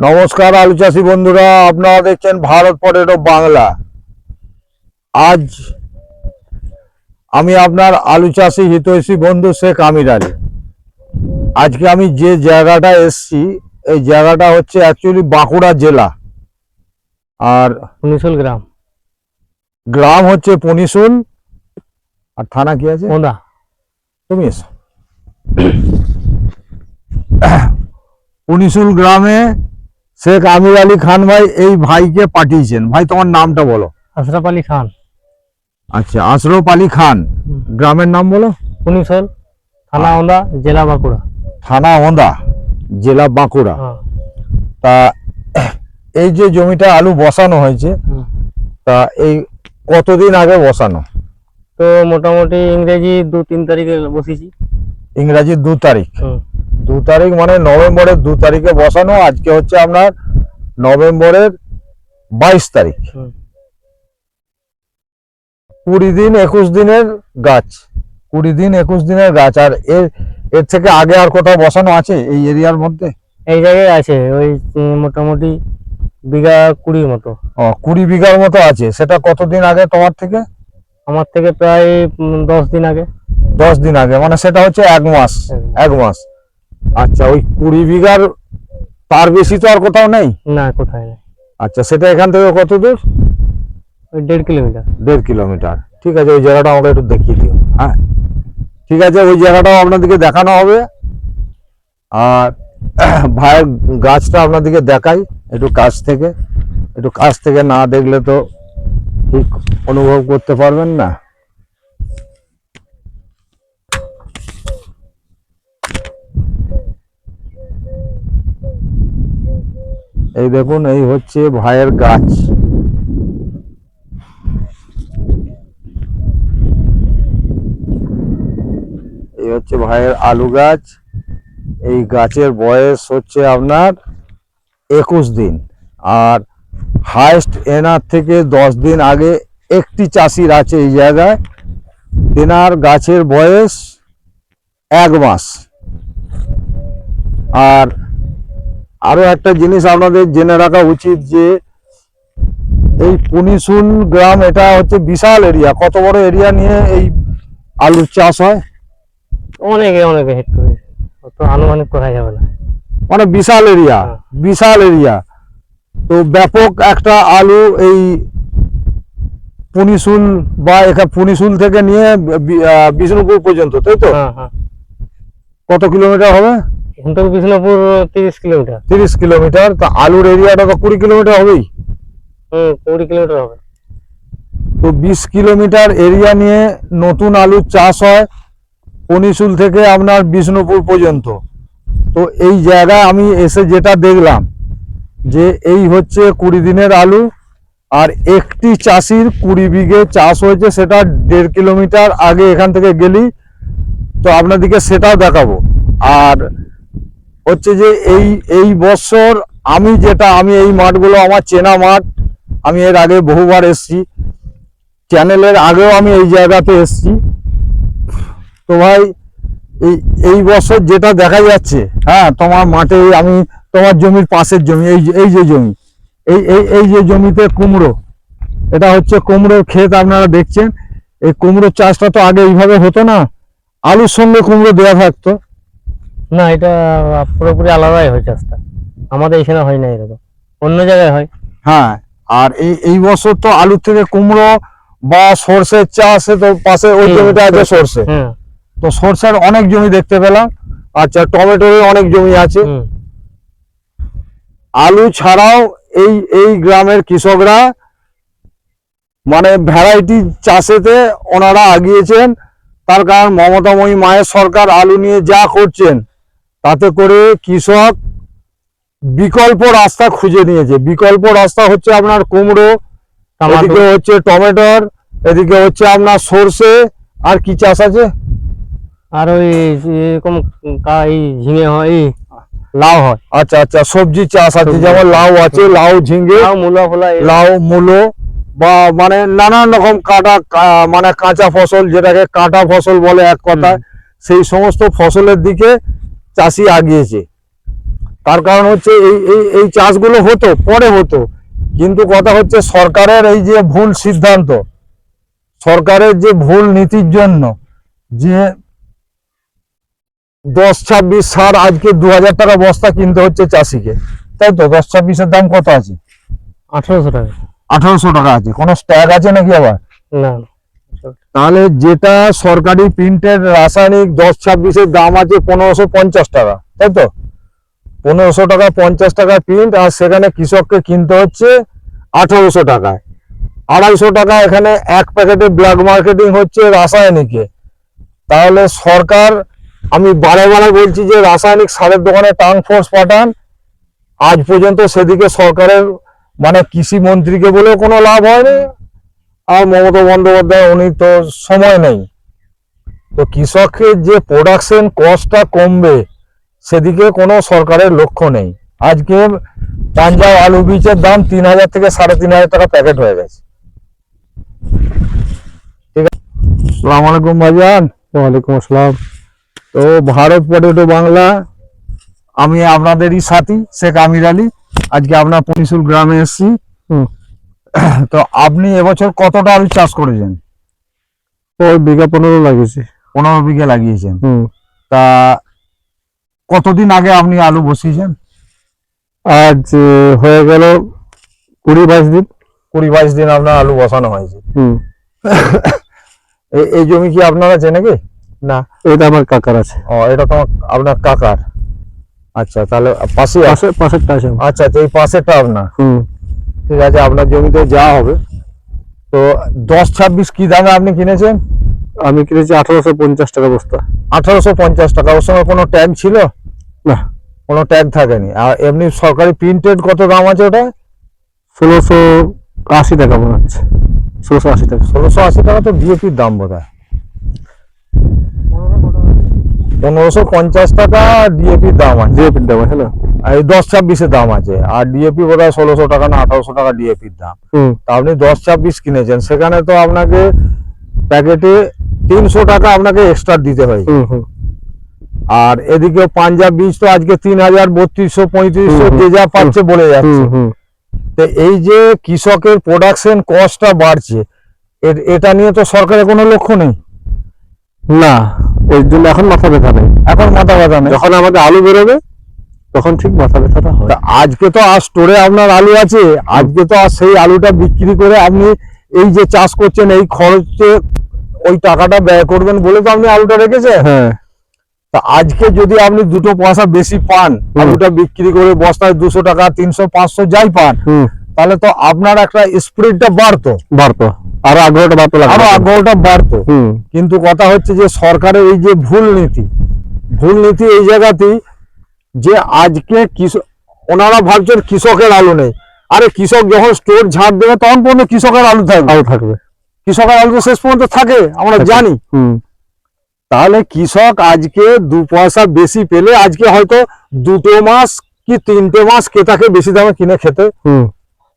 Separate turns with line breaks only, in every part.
নমস্কার আলু চাষি বন্ধুরা আপনারা দেখছেন ভারত পটেটো বাংলা। আজ আমি আপনার আলু চাষি হিতৈষী বন্ধু শেখ আমির আলী। আজকে আমি যে জায়গাটা এসছি এই জায়গাটা হচ্ছে অ্যাকচুয়ালি বাঁকুড়া জেলা। আর
উনিশল গ্রাম।
গ্রাম হচ্ছে পনিশুল। আর থানা কি আছে?
ওদা।
তুমি এসো। পুনিশুল গ্রামে শেখ আমির আলী খান ভাই এই ভাইকে পাঠিয়েছেন। ভাই তোমার নামটা বলো।
আশরাফ আলী খান।
আচ্ছা আশরফ আলী খান। গ্রামের নাম বলো।
উনিশল থানা ওদা জেলা বাঁকুড়া।
থানা ওন্দা জেলা বাঁকুড়া।
হ্যাঁ।
তা এই যে জমিটা আলু বসানো হয়েছে তা এই কতদিন আগে বসানো?
তো মোটামুটি ইংরেজি দু তিন তারিখে বসেছি।
ইংরাজি দু তারিখ। দু তারিখ মানে নভেম্বরের দু তারিখে বসানো আজকে হচ্ছে আপনার নভেম্বরের বাইশ তারিখ। কুড়ি দিন একুশ দিনের গাছ কুড়ি দিন একুশ দিনের গাছ আর এর এর থেকে আগে আর কোথাও বসানো আছে এই এরিয়ার মধ্যে?
এই জায়গায় আছে ওই মোটামুটি বিঘা কুড়ির মতো।
ও কুড়ি বিঘার মতো আছে সেটা কতদিন আগে তোমার থেকে?
আমার থেকে প্রায় দশ দিন আগে।
দশ দিন আগে মানে সেটা হচ্ছে এক মাস। এক মাস। আচ্ছা ওই কুড়ি বিঘার তার বেশি তো আর কোথাও নেই?
না কোথায় নেই।
আচ্ছা সেটা এখান থেকে কত দূর?
ওই দেড় কিলোমিটার।
দেড় কিলোমিটার। ঠিক আছে ওই জায়গাটা আমাকে একটু দেখিয়ে দিও হ্যাঁ? ঠিক আছে ওই জায়গাটাও আপনাদেরকে দেখানো হবে। আর ভাইয়ের গাছটা আপনাদেরকে দেখাই একটু কাছ থেকে। একটু কাছ থেকে না দেখলে তো ঠিক অনুভব করতে পারবেন না। এই দেখুন, এই হচ্ছে ভাইয়ের গাছ। এই হচ্ছে ভাইয়ের আলু গাছ। এই গাছের বয়স হচ্ছে আপনার একুশ দিন। আর হাইস্ট এনার থেকে দশ দিন আগে একটি চাষির আছে এই জায়গায়। তেনার গাছের বয়স এক মাস। আর আরও একটা জিনিস আপনাদের জেনে রাখা উচিত যে এই পুনিশুল গ্রাম এটা হচ্ছে বিশাল এরিয়া কত বড় এরিয়া নিয়ে এই আলুর চাষ হয়?
অনেকে অনেকে হেড করেছে অত আনুমানিক করা যাবে না।
মানে বিশাল এরিয়া
হ্যাঁ।
বিশাল এরিয়া তো ব্যাপক একটা আলু এই পুনিশুল বা এখানে পুনিশুল থেকে নিয়ে বিষ্ণুপুর পর্যন্ত তাই তো?
হ্যাঁ হ্যাঁ।
কত কিলোমিটার হবে?
বিষ্ণুপুর তিরিশ কিলোমিটার।
তিরিশ কিলোমিটার তা আলুর এরিয়াটা তো কুড়ি কিলোমিটার হবেই।
হুম কুড়ি কিলোমিটার হবে।
তো বিশ কিলোমিটার এরিয়া নিয়ে নতুন আলুর চাষ হয় পনিশুল থেকে আপনার বিষ্ণুপুর পর্যন্ত। তো এই জায়গায় আমি এসে যেটা দেখলাম যে এই হচ্ছে কুড়ি দিনের আলু আর একটি চাষির কুড়ি বিঘে চাষ হয়েছে সেটা দেড় কিলোমিটার আগে এখান থেকে গেলি। তো আপনাদেরকে সেটাও দেখাবো। আর হচ্ছে যে এই এই বছর আমি যেটা, আমি এই মাঠগুলো, আমার চেনা মাঠ, আমি এর আগে বহুবার এসেছি। চ্যানেলের আগেও আমি এই জায়গাতে এসেছি। তো ভাই, এই এই বছর যেটা দেখা যাচ্ছে হ্যাঁ তোমার মাঠে আমি, তোমার জমির পাশের জমি, এই এই যে জমি, এই এই এই যে জমিতে কুমড়ো, এটা হচ্ছে কুমড়োর ক্ষেত আপনারা দেখছেন। এই কুমড়োর চাষটা তো আগে এইভাবে হতো না। আলুর সঙ্গে কুমড়ো দেওয়া থাকতো।
না এটা পুরোপুরি আলাদাই হয় চাষটা। আমাদের এখানে হয় না এরকম। অন্য জায়গায় হয়।
হ্যাঁ আর এই এই বছর তো আলুর থেকে কুমড়ো বা সর্ষের চাষে তো পাশে ওই জমিটা আছে সর্ষে। তো সরষের অনেক জমি দেখতে পেলাম। আচ্ছা টমেটোর অনেক জমি আছে। আলু ছাড়াও এই এই গ্রামের কৃষকরা মানে ভ্যারাইটি চাষেতে ওনারা আগিয়েছেন। তার কারণ মমতাময়ী মায়ের সরকার আলু নিয়ে যা করছেন তাতে করে কৃষক বিকল্প রাস্তা খুঁজে নিয়েছে। বিকল্প রাস্তা হচ্ছে আপনার কুমড়ো এদিকে হচ্ছে টমেটোর এদিকে হচ্ছে আপনার সর্ষে আর কি চাষ আছে?
আর ওই এরকম এই ঝিঙে হয় লাউ হয়।
আচ্ছা আচ্ছা সবজি চাষ আছে যেমন লাউ আছে লাউ ঝিঙে
লাউ মূলা ফোলা
লাউ মূলো বা মানে নানান রকম কাটা মানে কাঁচা ফসল যেটাকে কাটা ফসল বলে এক কথায়। সেই সমস্ত ফসলের দিকে চাষি আগিয়েছে। তার কারণ হচ্ছে এই এই এই চাষগুলো হতো পরে হতো। কিন্তু কথা হচ্ছে সরকারের এই যে ভুল সিদ্ধান্ত সরকারের যে ভুল নীতির জন্য যে দশ ছাব্বিশ সার আজকে দু হাজার টাকা বস্তা কিনতে হচ্ছে চাষিকে তাই তো? দশ ছাব্বিশের দাম কত আছে?
আঠারোশো টাকা।
আঠারোশো টাকা আছে। কোনো স্ট্যাগ আছে নাকি আবার?
না।
তাহলে যেটা সরকারি প্রিন্টের রাসায়নিক দশ ছাব্বিশের দাম আছে পনেরোশো পঞ্চাশ টাকা, তাই তো? পনেরোশো টাকা, পঞ্চাশ টাকা প্রিন্ট, আর সেখানে কৃষককে কিনতে হচ্ছে আঠারোশো টাকায়। আড়াইশো টাকা এখানে এক প্যাকেটে ব্ল্যাক মার্কেটিং হচ্ছে রাসায়নিকে। তাহলে সরকার, আমি বারে বারে বলছি যে রাসায়নিক সারের দোকানে টাং ফোর্স পাঠান, আজ পর্যন্ত সেদিকে সরকারের মানে কৃষি মন্ত্রীকে বলেও কোনো লাভ হয়নি। আর মমতা বন্দ্যোপাধ্যায় উনি তো সময় নেই। তো কৃষকের যে প্রোডাকশন কস্টটা কমবে সেদিকে কোনো সরকারের লক্ষ্য নেই। আজকে পাঞ্জাব আলু বীজের দাম তিন হাজার থেকে সাড়ে তিন হাজার টাকা প্যাকেট হয়ে গেছে। ঠিক আছে? সালাম আলাইকুম ভাইজান।
ওয়ালাইকুম আসসালাম।
তো ভারত পটেটো বাংলা আমি আপনাদেরই সাথী শেখ আমির আলী। আজকে আপনার পনিশুল গ্রামে এসেছি।
হুম।
তো আপনি এবছর কতটা আলু চাষ করেছেন?
ওই বিঘা পনেরো লাগিয়েছি।
পনেরো বিঘে লাগিয়েছেন। তা কতদিন আগে আপনি আলু বসিয়েছেন?
আজ হয়ে গেল কুড়ি বাইশ দিন।
কুড়ি বাইশ দিন আপনার আলু বসানো হয়েছে।
হুম।
এই- জমি কি আপনার আছে নাকি
না এটা আমার কাকার আছে।
ও এটা তো আপনার কাকার। আচ্ছা তাহলে পাশে
পাশে পাশেরটা আছে
আচ্ছা আচ্ছা এই পাশেরটা আপনার।
হুম।
ঠিক আছে আপনার জমিতে যা হবে। তো দশ ছাব্বিশ কি দামে আপনি কিনেছেন?
আমি কিনেছি আঠারোশো পঞ্চাশ টাকা বস্তা।
আঠারোশো পঞ্চাশ টাকা ওর সঙ্গে কোনো ট্যাগ ছিল?
না।
কোনো ট্যাগ থাকেনি। আর এমনি সরকারি প্রিন্টেড কত দাম আছে ওটা
ষোলোশো আশি টাকা মনে হচ্ছে। ষোলোশো আশি টাকা।
ষোলোশো আশি টাকা তো ডিএপির দাম বোধ হয় পনেরোশো পঞ্চাশ টাকা ডিএপির দাম আছে।
ডিএপির দাম আছে না?
আর এই দশ ছাব্বিশের দাম আছে। আর ডিএপি বোধ হয় ষোলোশো টাকা না আঠারোশো টাকা ডিএপির দাম। তা আপনি দশ ছাব্বিশ কিনেছেন সেখানে তো আপনাকে প্যাকেটে তিনশো টাকা আপনাকে এক্সট্রা দিতে হয়। আর এদিকে পাঞ্জাব বীজ তো আজকে তিন হাজার বত্রিশশো পঁয়ত্রিশশো যে যা পাচ্ছে বলে যাচ্ছে। তো এই যে কৃষকের প্রোডাকশন কস্টটা বাড়ছে এটা নিয়ে তো সরকারের কোনো লক্ষ্য নেই?
না ওই জন্য এখন মাথা ব্যথা নেই।
এখন মাথা ব্যথা নেই?
যখন আমাদের আলু বেরোবে তখন ঠিক মাথা ব্যথাটা হয়।
আজকে তো আর স্টোরে আপনার আলু আছে আজকে তো আর সেই আলুটা বিক্রি করে আপনি এই যে চাষ করছেন এই খরচে ওই টাকাটা ব্যয় করবেন বলে তো আপনি আলুটা রেখেছেন।
হ্যাঁ।
তা আজকে যদি আপনি দুটো পয়সা বেশি পান আলুটা বিক্রি করে বস্তায় দুশো টাকা তিনশো পাঁচশো যাই পান তাহলে তো আপনার একটা স্পিরিটটা বাড়তো।
বাড়তো। আরও আগ্রহটা বাড়তো
আরও আগ্রহটা বাড়তো। কিন্তু কথা হচ্ছে যে সরকারের এই যে ভুল নীতি ভুল নীতি এই জায়গাতেই যে আজকে কৃষক ওনারা ভাবছেন কৃষকের আলু নেই। আরে কৃষক যখন স্টোর ঝাড় দেবে তখন পর্যন্ত কৃষকের আলু থাকবে।
থাকবে।
কৃষকের আলু তো শেষ পর্যন্ত থাকে আমরা জানি।
হুম।
তাহলে কৃষক আজকে দু পয়সা বেশি পেলে আজকে হয়তো দুটো মাস কি তিনটে মাস কেতাকে বেশি দামে কিনে খেতে?
হুম।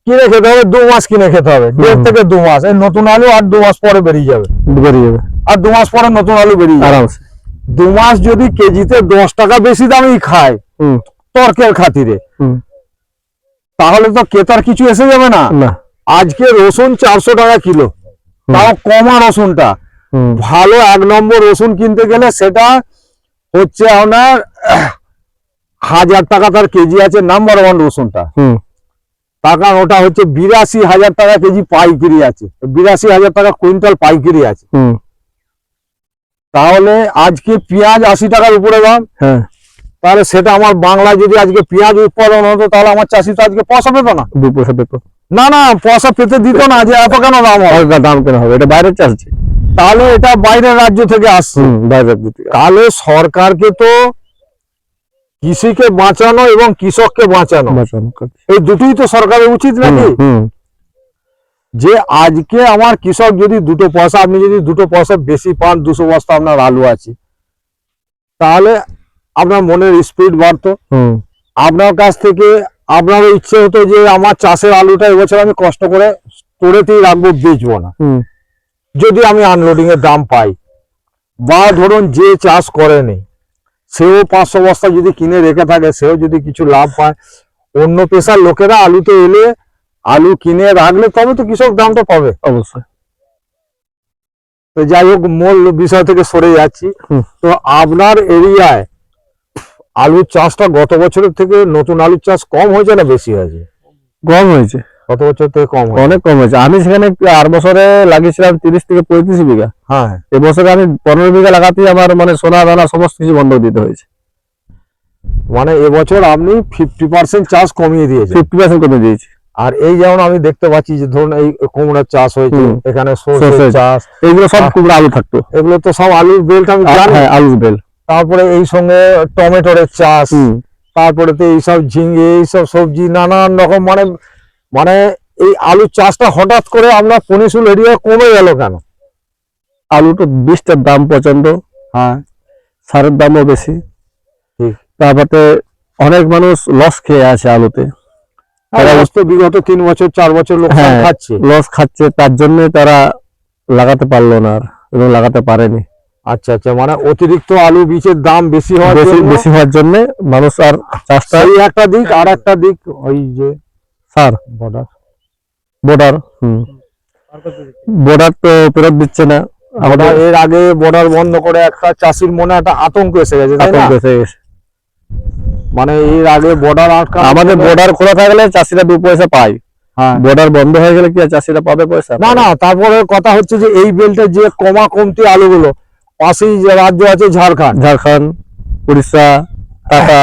কিনে খেতে হবে দু মাস কিনে খেতে হবে। দেড় থেকে দু মাস। এই নতুন আলু আর দু মাস পরে বেরিয়ে যাবে।
বেরিয়ে যাবে।
আর দু মাস পরে নতুন আলু বেরিয়ে যাবে। দু মাস যদি কেজিতে দশ টাকা বেশি দামেই খায় তর্কের খাতিরে। তাহলে তো কেতার কিছু এসে যাবে না। আজকে রসুন চারশো টাকা কিলো। তাও কমা রসুনটা। ভালো এক নম্বর রসুন কিনতে গেলে সেটা হচ্ছে আপনার হাজার টাকা তার কেজি আছে নাম্বার ওয়ান রসুনটা। কারণ ওটা হচ্ছে বিরাশি হাজার টাকা কেজি পাইকারি আছে। বিরাশি হাজার টাকা কুইন্টাল পাইকারি আছে। তাহলে আজকে পেঁয়াজ আশি টাকার উপরে দাম।
হ্যাঁ।
তাহলে সেটা আমার বাংলায় যদি আজকে পেঁয়াজ উৎপাদন হতো তাহলে আমার চাষি তো আজকে পয়সা পেতো না।
দু পয়সা পেতো।
না না পয়সা পেতে দিত না যে এত কেন দাম হবে?
দাম কেন হবে? এটা বাইরের চাষ
তাহলে এটা বাইরের রাজ্য থেকে আসছে।
বাইরের
তাহলে সরকারকে তো কৃষিকে বাঁচানো এবং কৃষককে বাঁচানো।
বাঁচানো
এই দুটোই তো সরকারের উচিত নাকি? যে আজকে আমার কৃষক যদি দুটো পয়সা আপনি যদি দুটো পয়সা বেশি পান দুশো বস্তা আপনার আলু আছে তাহলে আপনার মনের স্পিড বাড়তো। আপনার কাছ থেকে আপনার ইচ্ছে হতো যে আমার চাষের আলুটা এবছর আমি কষ্ট করে স্টোরেতেই রাখব বেচবো না। যদি আমি আনলোডিং এর দাম পাই বা ধরুন যে চাষ করেনি সেও পাঁচশো বস্তা যদি কিনে রেখে থাকে সেও যদি কিছু লাভ পায় অন্য পেশার লোকেরা আলুতে এলে আলু কিনে রাখলে তবে তো কৃষক দামটা পাবে।
অবশ্যই।
তো যাই হোক মূল বিষয় থেকে সরে যাচ্ছি। তো আপনার এরিয়ায় আলুর চাষটা গত বছরের থেকে নতুন আলুর চাষ কম হয়েছে না বেশি হয়েছে?
কম হয়েছে।
গত বছর থেকে কম
অনেক কম হয়েছে। আমি সেখানে আর বছরে লাগিয়েছিলাম তিরিশ থেকে পঁয়ত্রিশ বিঘা।
হ্যাঁ।
এবছরে আমি পনেরো বিঘা লাগাতেই আমার মানে সোনা দানা সমস্ত কিছু বন্ধ দিতে হয়েছে।
মানে এবছর আপনি ফিফটি পার্সেন্ট চাষ কমিয়ে দিয়েছেন।
ফিফটি পার্সেন্ট কমিয়ে দিয়েছি।
আর এই যেমন আমি দেখতে পাচ্ছি যে ধরুন এই কুমড়ার চাষ হয়েছে এখানে সরষের চাষ।
এগুলো সব কুমড়া আলু থাকতো।
এগুলো তো সব আলুর বেলটা আমি জানি।
হ্যাঁ আলুর বেল
তারপরে এই সঙ্গে টমেটোরের চাষ তারপরে তো এইসব ঝিঙ্গে এইসব সবজি নানান রকম মানে মানে এই আলুর চাষটা হঠাৎ করে আমরা পনিশুল এরিয়া কমে গেল কেন?
আলুটা বীজটার দাম প্রচণ্ড
হ্যাঁ।
সারের দামও বেশি। তারপরে অনেক মানুষ লস খেয়ে আছে আলুতে।
আর বিগত তিন বছর চার বছর লোক
হ্যাঁ।
খাচ্ছে।
লস খাচ্ছে তার জন্য তারা লাগাতে পারল না আর এবং লাগাতে পারেনি।
আচ্ছা আচ্ছা মানে অতিরিক্ত আলু বীজের দাম বেশি হওয়ার
বেশি হওয়ার জন্য মানুষ আর চাষটা
সেই একটা দিক আর একটা দিক ওই যে
সার
বর্ডার
বর্ডার হুম। বর্ডার তো ফেরত দিচ্ছে না।
বর্ডার এর আগে বর্ডার বন্ধ করে একটা চাষির মনে একটা আতঙ্ক এসে গেছে
আতঙ্ক এসে গেছে।
মানে এর আগে বর্ডার আটকা
আমাদের বর্ডার খোলা থাকলে চাষিরা দু পয়সা পায়।
হ্যাঁ।
বর্ডার বন্ধ হয়ে গেলে কি আর চাষিরা পাবে পয়সা?
না না তারপরে কথা হচ্ছে যে এই বেল্টে যে কমা কমতি আলুগুলো পাশেই যে রাজ্য আছে ঝাড়খণ্ড।
ঝাড়খণ্ড উড়িষ্যা টাটা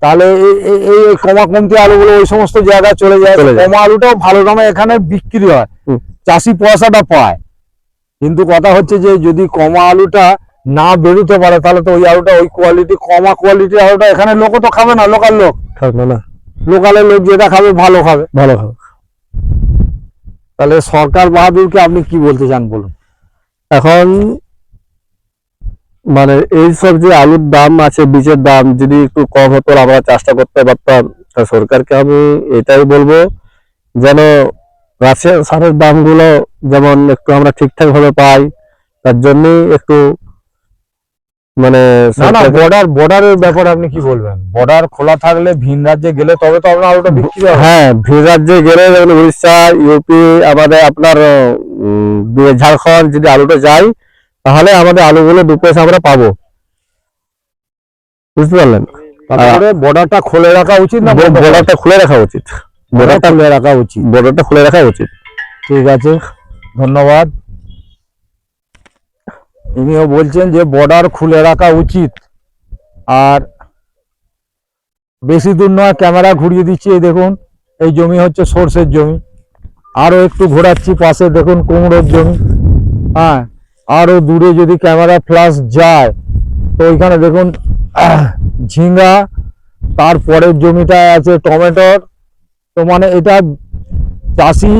তাহলে এই- কমা কমতি আলুগুলো ওই সমস্ত জায়গায় চলে যায়। কমা আলুটাও ভালো দামে এখানে বিক্রি হয়। চাষি পয়সাটা পায়। কিন্তু কথা হচ্ছে যে যদি কমা আলুটা না বেরোতে পারে তাহলে তো ওই আলুটা ওই কোয়ালিটি কমা কোয়ালিটি আলুটা এখানে লোকও তো খাবে না লোকাল লোক।
থাকবে না।
লোকালের লোক যেটা খাবে ভালো খাবে।
ভালো হবে
তাহলে সরকার বাহাদুরকে আপনি কি বলতে চান বলুন?
এখন মানে এই সব যে আলুর দাম আছে বীজের দাম যদি একটু কম হতো আমরা চাষটা করতে পারতাম। তা সরকারকে আমি এটাই বলব যেন রাশিয়ান সারের দামগুলো যেমন একটু আমরা ঠিকঠাক ভাবে পাই তার জন্যই একটু মানে
বর্ডার বর্ডারের ব্যাপারে আপনি কি বলবেন? বর্ডার খোলা থাকলে ভিন রাজ্যে গেলে তবে তো আপনার আলুটা বিক্রি
হ্যাঁ ভিন রাজ্যে গেলে যেমন উড়িষ্যা ইউপি আমাদের আপনার ঝাড়খন্ড যদি আলুটা যায় তাহলে আমাদের আলুগুলো দু পয়সা আমরা পাবো। বুঝতে পারলেন?
তারপরে বর্ডারটা খুলে রাখা উচিত না
বর্ডারটা খুলে রাখা উচিত।
বর্ডারটা খুলে রাখা উচিত।
বর্ডারটা খুলে রাখা উচিত।
ঠিক আছে ধন্যবাদ। ইনিও বলছেন যে বর্ডার খুলে রাখা উচিত। আর বেশি দূর নয় ক্যামেরা ঘুরিয়ে দিচ্ছি এই দেখুন এই জমি হচ্ছে সর্ষের জমি। আরও একটু ঘোরাচ্ছি পাশে দেখুন কুমড়োর জমি। হ্যাঁ আরও দূরে যদি ক্যামেরা ফ্লাশ যায়, তো ওইখানে দেখুন ঝিঙ্গা, তারপরের জমিটা আছে টমেটোর তো মানে এটা চাষি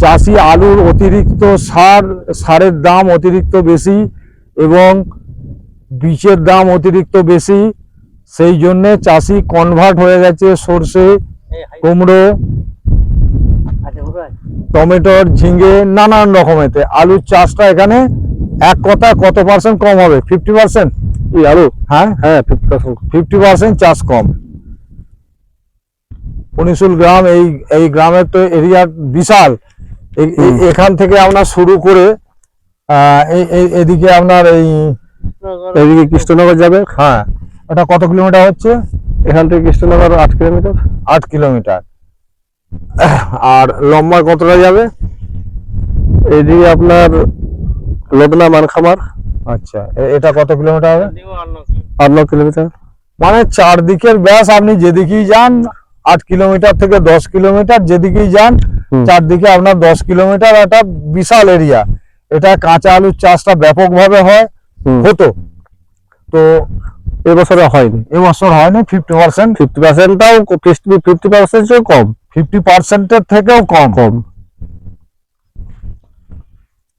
চাষি আলুর অতিরিক্ত সার, সারের দাম অতিরিক্ত বেশি এবং বীজের দাম অতিরিক্ত বেশি, সেই জন্যে চাষি কনভার্ট হয়ে গেছে সর্ষে, কুমড়ো টমেটোর ঝিঙ্গে নানান রকমেতে। আলুর চাষটা এখানে এক কথা কত পার্সেন্ট কম হবে? ফিফটি পার্সেন্ট
এই আলু?
হ্যাঁ?
হ্যাঁ ফিফটি পার্সেন্ট
ফিফটি পার্সেন্ট চাষ কম। পনিশুল গ্রাম এই এই গ্রামের তো এরিয়া বিশাল। এখান থেকে আপনার শুরু করে এদিকে আপনার এই
এদিকে কৃষ্ণনগর যাবে?
হ্যাঁ। ওটা কত কিলোমিটার হচ্ছে?
এখান থেকে কৃষ্ণনগর আট কিলোমিটার।
আট কিলোমিটার। আর লম্বা কতটা যাবে?
এদিকে আপনার লোদনা মানখামার।
আচ্ছা এটা কত কিলোমিটার হবে?
আট ন কিলোমিটার।
মানে চারদিকের ব্যাস আপনি যেদিকেই যান আট কিলোমিটার থেকে দশ কিলোমিটার যেদিকেই যান চারদিকে আপনার দশ কিলোমিটার একটা বিশাল এরিয়া এটা কাঁচা আলুর চাষটা ব্যাপকভাবে হয় হতো। তো
এবছরে হয়নি।
এবছর হয়নি ফিফটি পার্সেন্ট
ফিফটি পার্সেন্টটাও ফিফটি ফিফটি পার্সেন্ট কম।
ফিফটি পার্সেন্টের থেকেও কম।
কম।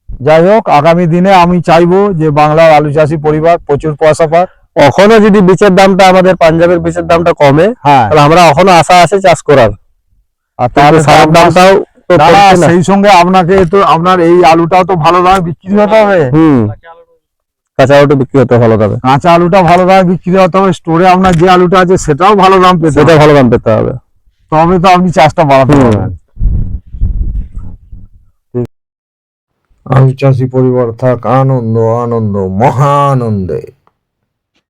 যাই হোক আগামী দিনে আমি চাইব যে বাংলার আলু চাষি পরিবার প্রচুর পয়সা পাক।
এখনও যদি বীজের দামটা আমাদের পাঞ্জাবের বীজের দামটা কমে
হ্যাঁ।
আমরা এখনও আশা আছে চাষ করার।
আর তার
সার দামটাও
সেই সঙ্গে আপনাকে তো আপনার এই আলুটাও তো ভালো দামে বিক্রি হতে হবে।
হুম। কাঁচা আলুটা বিক্রি হতে ভালো দামে
কাঁচা আলুটা ভালো দামে বিক্রি হতে হবে। স্টোরে আপনার যে আলুটা আছে সেটাও ভালো দাম পেতে
সেটা ভালো দাম পেতে হবে।
তবে তো আপনি চাষটা বাড়াতে পারবেন। আমি চাষি পরিবার থাক আনন্দ আনন্দ মহানন্দে।